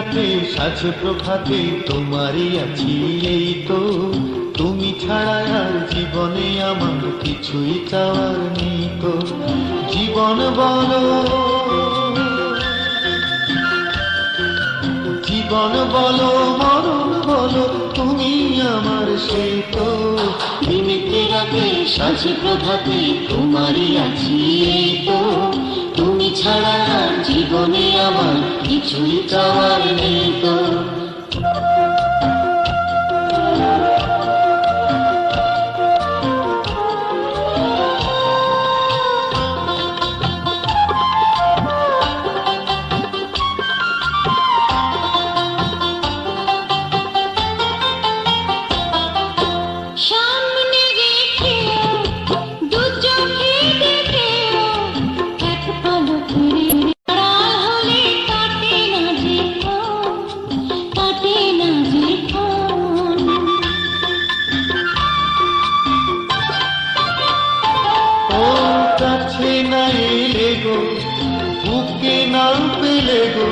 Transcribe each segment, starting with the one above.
রাতে সাজে প্রভাতে, তোমারই আছি এই তো। তুমি ছাড়া আর জীবনে আমার কিছুই চাওয়ার নেই তো। জীবন বলো। জীবন বলো, মরণ বলো, তুমি আমার সেই তো। রাতে সাঁঝে প্রভাতে, তোমারই আছি এই তো। ছাড়া জীবনে আমার কিছুই চাওয়ার নেই তো। কাছে না এলে গো বুকে না পেলে গো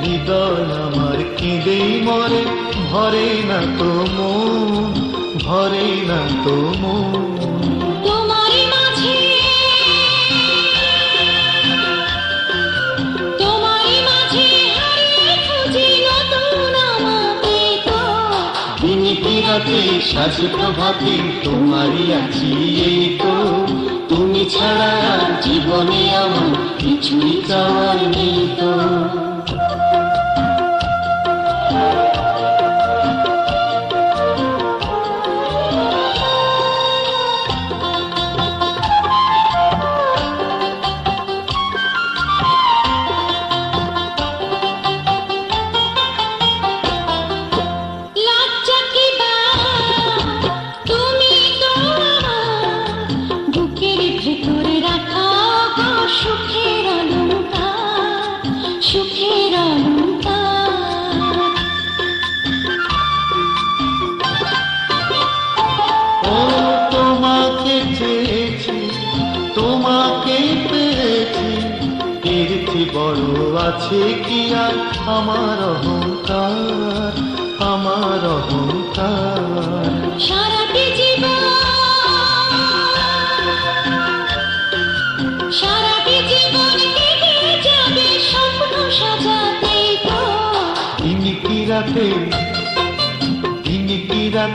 হৃদয় আমার কেঁদেই মরে ভরে না তো মন ভরে না তো মন। সাজে প্রভাতে তোমারই আছি এই ছাড়া জীবনে আমার কিছুই চাওয়ার নেই তো।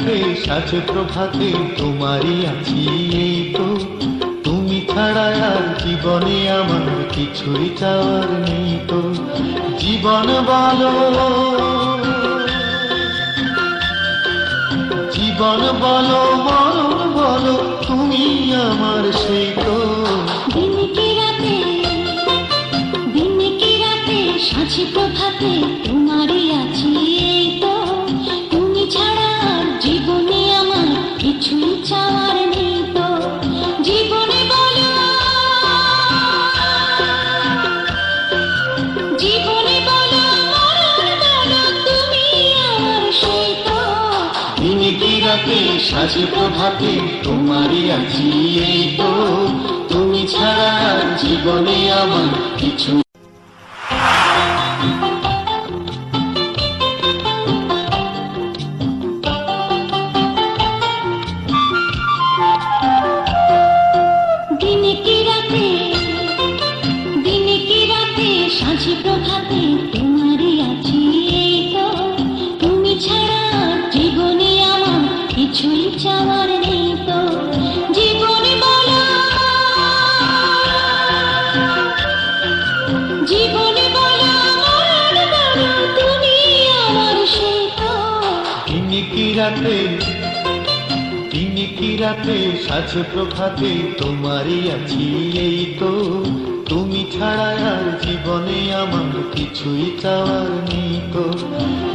রাতে সাজে প্রভাতে, তোমারই আছি এই তো। তুমি ছাড়া আর জীবনে আমার কিছুই চাওয়ার নেই তো। জীবন বলো। জীবন বলো, মরণ বলো, তুমি আমার সেই তো। সাঁঝে প্রভাতে তোমারই আছি। সাজে প্রভাতে তোমারই আছি এই তো। তুমি ছাড়া জীবনে আমার কিছু সাজে প্রভাতে, তোমারই আছি এই তো। তুমি ছাড়া আর জীবনে আমার কিছুই চাওয়ার নেই তো।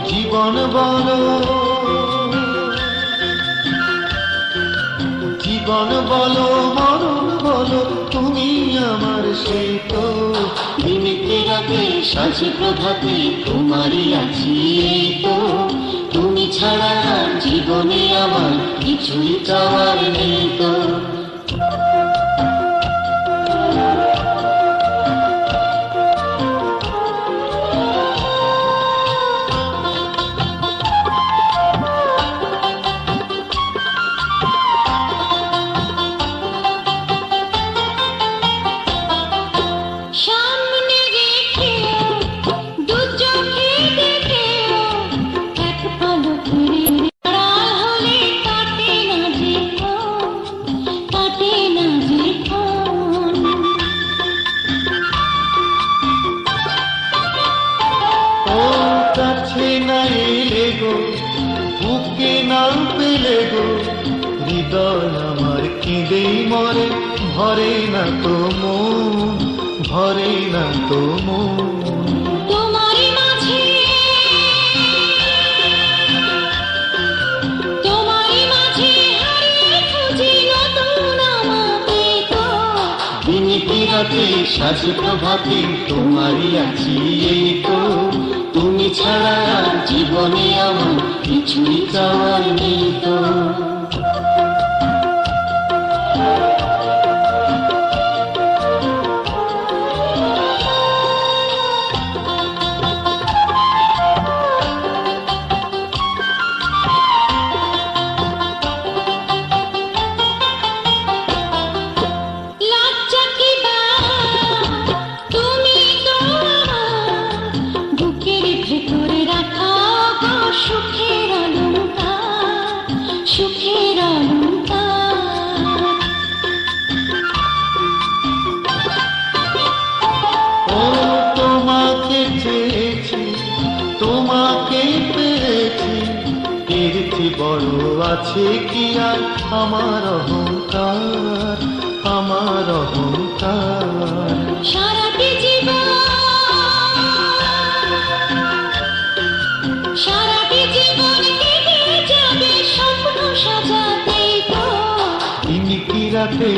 জীবন বলো। জীবন বলো, মরণ বলো, তুমি আমার সেই তো। দিনেতে রাতে সাঁঝে প্রভাতে, তোমারই আছি এই তো। ছাড়া জীবনে আমার কিছুই চাওয়ার নেই তো। এলে গো বুকে না পেলে গো হৃদয় আমার কেঁদেই মরে ভরে না তো মন ভরে না তো মন। রাতে সাজে প্রভাতে তোমারই আছি এই তো। ছাড়া জীবনে আমার কিছুই চাওয়ার নেই তো। আছে কি আর? আমার অহংকার আমার অহংকার। সারাটি জীবন সারাটি জীবন কেটে যাবে স্বপ্ন সাজাতেই তো। দিন কি রাতে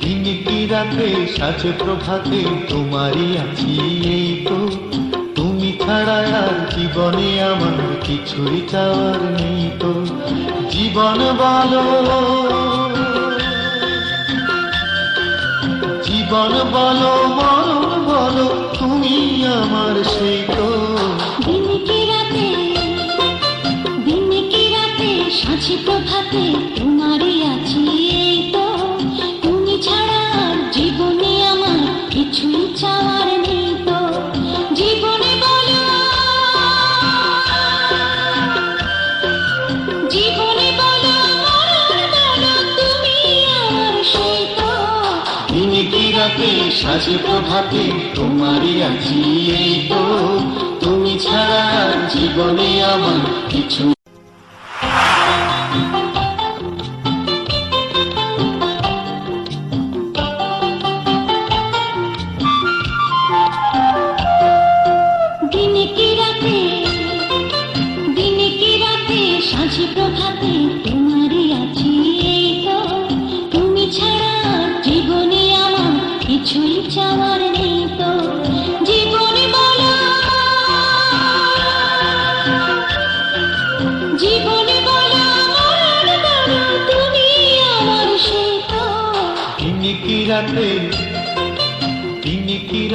দিন কি রাতে সাজে প্রভাতে তোমারই আছি এই তো। ছাড়া আর জীবনে আমার কিছুই চাওয়ার নেই তো। জীবন বলো। জীবন বলো মরণ বলো, তুমি আমার সেই তো। দিন কি রাতে দিন কি রাতে সাঁঝে প্রভাতে সাজে প্রভাতে তোমারই আছি এই তো। তুমি ছাড়া জীবনে আমার কিছু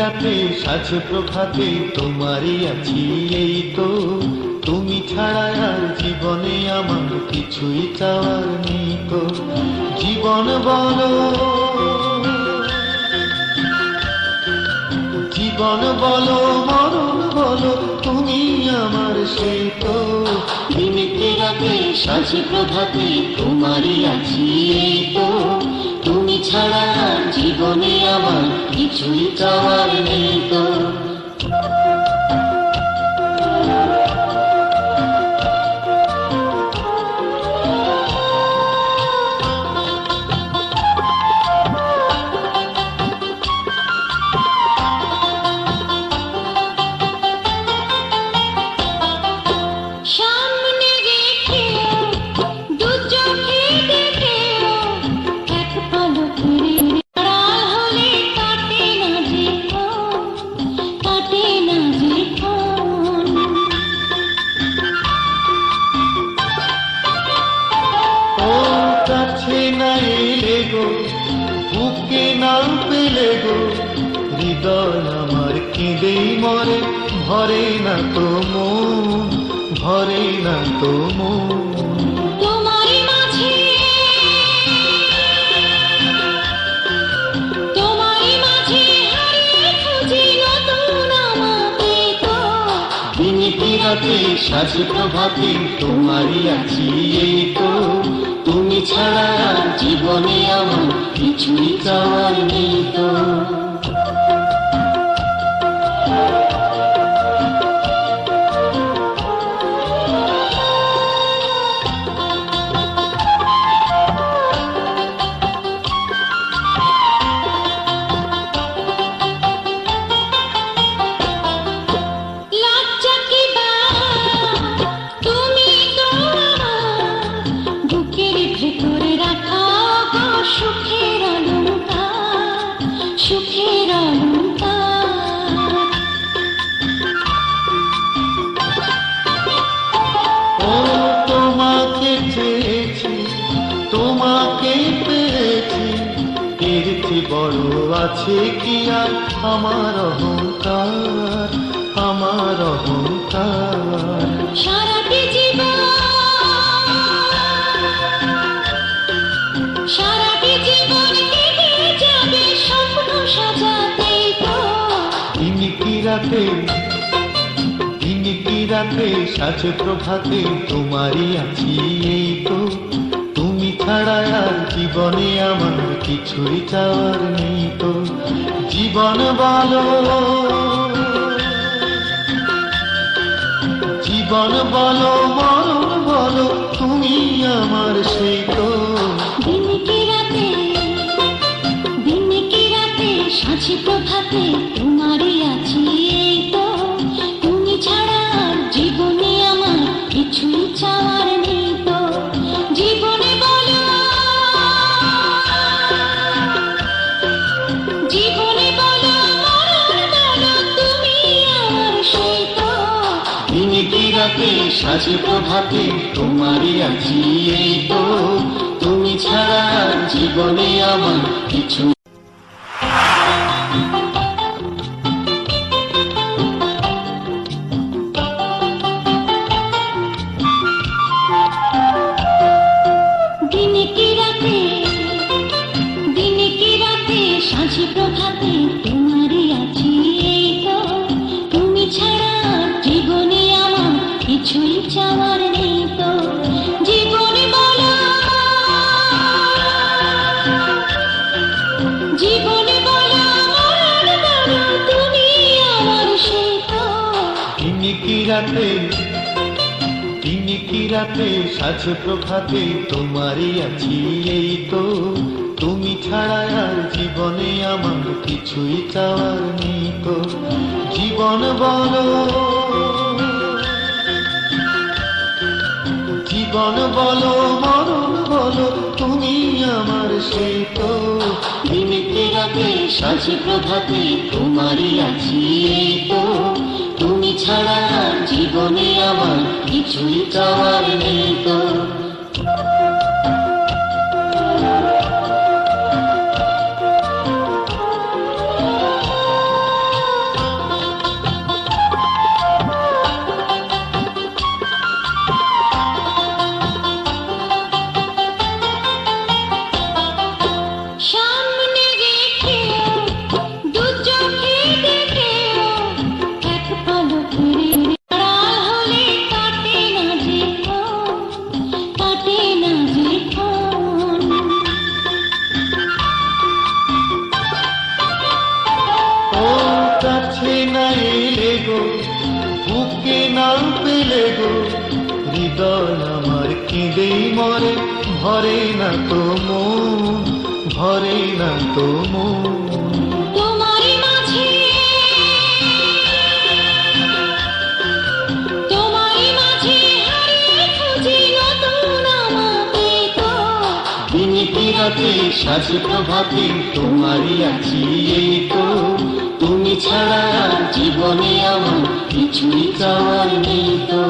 রাতে সাজে প্রভাতে তোমারই আছি এই তো। তুমি ছাড়া আর জীবনে আমার কিছুই চাওয়ার নেই তো। জীবন বলো। জীবন বলো, মরণ বলো, তুমি আমার সেই তো। দিন কি রাতে সাঁঝে প্রভাতে তোমারই আছি এই তো। ছাড়া জীবনে আমার কিছুই চাওয়ার নেই তো। ভরে না তো মন ভরে না তো। মন রাতে সাজে প্রভাতে তোমারই আছি এই তো। তুমি ছাড়া জীবনে আমার কিছুই চাওয়ার নেই তো। আমার অহংকার আমার অহংকার। সারাটি জীবন সারাটি জীবন যাবে স্বপ্ন সাজাতে তো। কি রাতে দিন কি রাতে সাজে প্রভাতে তোমারই আছি এই তো। তুমি ছাড়া আর জীবনে আমার কিছুই চাওয়ার নেই তো। জীবন বলো। জীবন বলো মরণ বলো তুমি আমার সেই তো। সাঁঝি প্রভাতে তোমারই আছি। সাজে প্রভাতে তোমারই আছি এই তো। তুমি ছাড়া জীবনে আমার কিছু রাতে সাজে প্রভাতে তোমারই আছি, এই তো। তুমি ছাড়া আর জীবনে আমার কিছুই চাওয়ার নেই তো। জীবন বলো। জীবন বলো, মরণ বলো, তুমি আমার সেই তো। সাজে প্রভাতে তোমারই আছি, এই তো। তুমি ছাড়া কিছুই ভরে না তো মন ভরে না তো। মন রাতে সাজে প্রভাতে তোমারই আছি এই তো। তুমি ছাড়া জীবনে আমার কিছুই চাওয়ার নেই তো।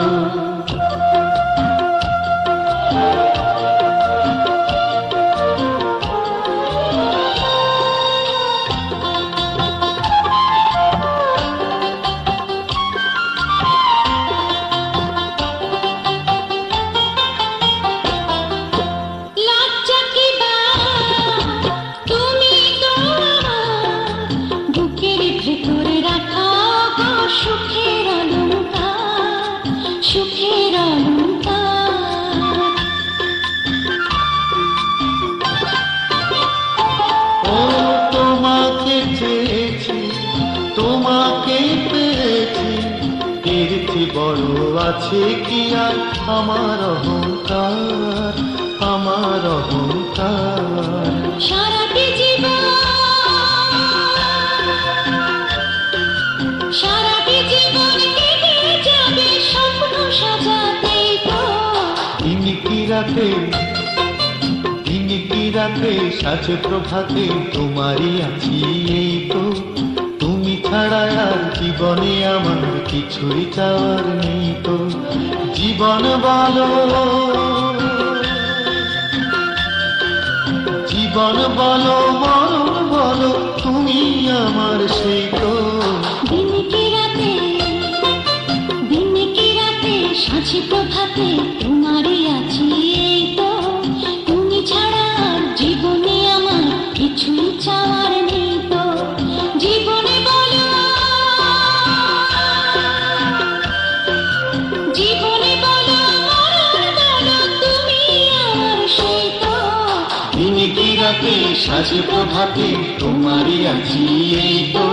আছে কি আর? আমার অহংকার আমার অহংকার। সারাটি জীবন সারাটি জীবন কেটে যাবে স্বপ্ন সাজাতে তো। দিন কি রাতে? দিন কি রাতে সাজে প্রভাতে? তোমারই আছি এই তো। তুমি ছাড়া আর জীবনে আমার কিছুই চাওয়ার নেই তো, জীবন বলো। জীবন বলো মরণ বলো, তুমি আমার সেই তো। দিন কি রাতে দিন কি রাতে, সাঁচি প্রভাতে তোমারই সাজে প্রভাতে তোমারই তো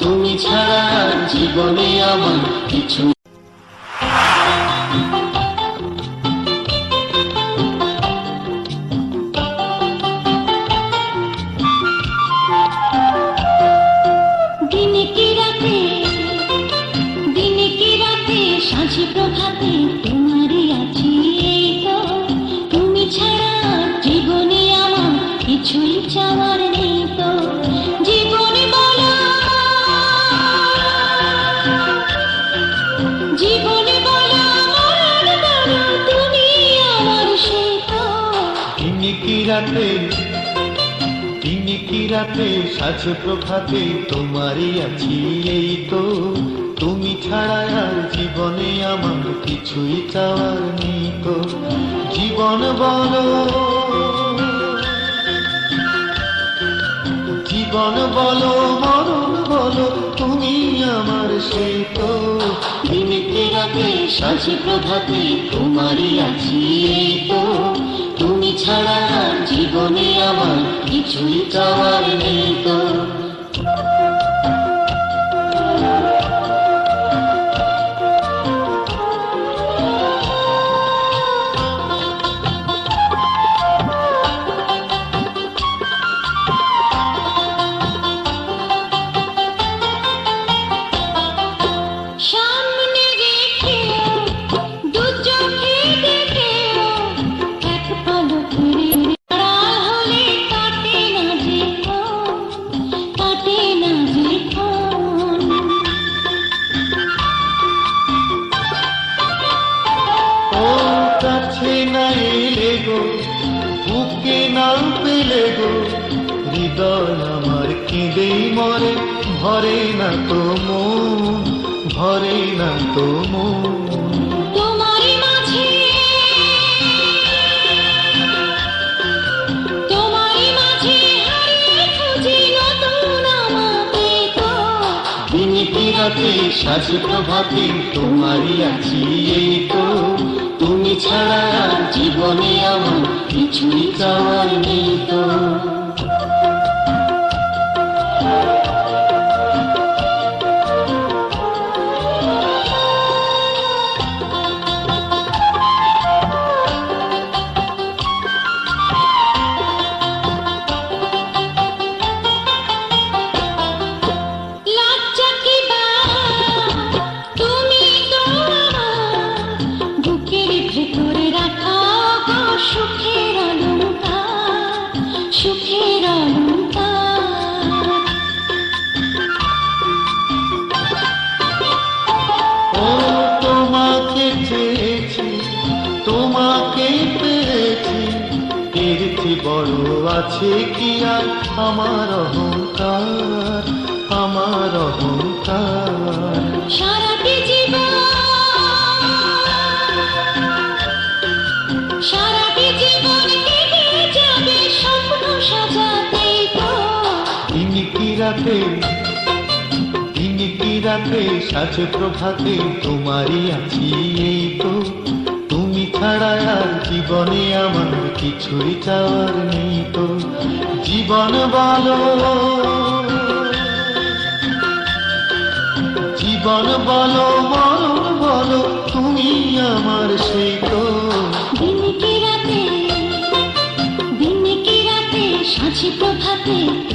তুমি ছাড়া জীবনে আমার কিছু সাঁঝে প্রভাতে রাতে সাজে প্রভাতে তোমারই আছি এই তো। তুমি ছাড়া আর জীবনে আমার কিছুই চাওয়ার নেই তো। জীবন বলো। জীবন বলো, মরণ বলো, তুমি আমার সেই তো। কি রাতে সাজে প্রভাতে তোমারই আছি এই তো। তুমি ছাড়া জীবনে আমার কিছুই চাওয়ার নেই তো রাতে সাজে প্রভাতে তোমারই আছি এই তো। তুমি ছাড়া জীবনে আমার কিছুই চাওয়ার নেই তো। আছে কি আর? আমার অহংকার আমার অহংকার। তিনি কি রাতে? তিনি রাতে? প্রভাতে তোমারই আছি এই ছাড়া আর জীবনে আমার কিছুই চাওয়ার নেই তো। জীবন বলো। জীবন বলো মরণ বলো, তুমি আমার সেই তো। সাঁঝি প্রভাতে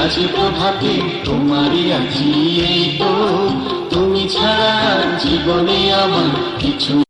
সাজ প্রভাতে তোমারই আছি এই তো। তুমি ছাড়া জীবনে আমার কিছু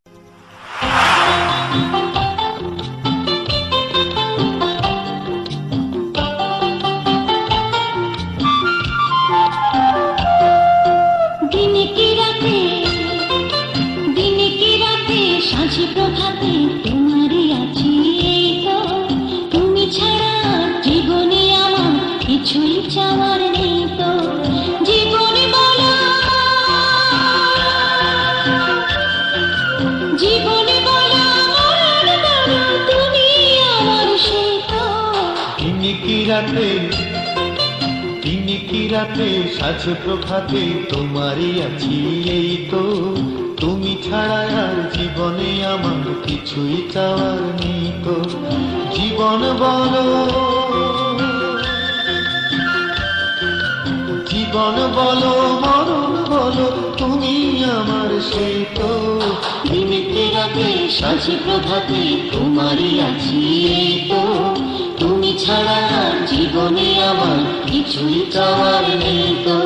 রাতে সাজ প্রভাতে তোমারই আছি, এই তো। তুমি ছাড়া আর জীবনে আমার কিছুই চাওয়ার নেই তো। জীবন বলো। জীবন বলো, মরণ বলো, তুমি আমার সেই তো। দিন রাতে, সাজ প্রভাতে তোমারই আছি, এই তো। ছাড়া জীবনে আমার কিছুই চাওয়ার নেই তো।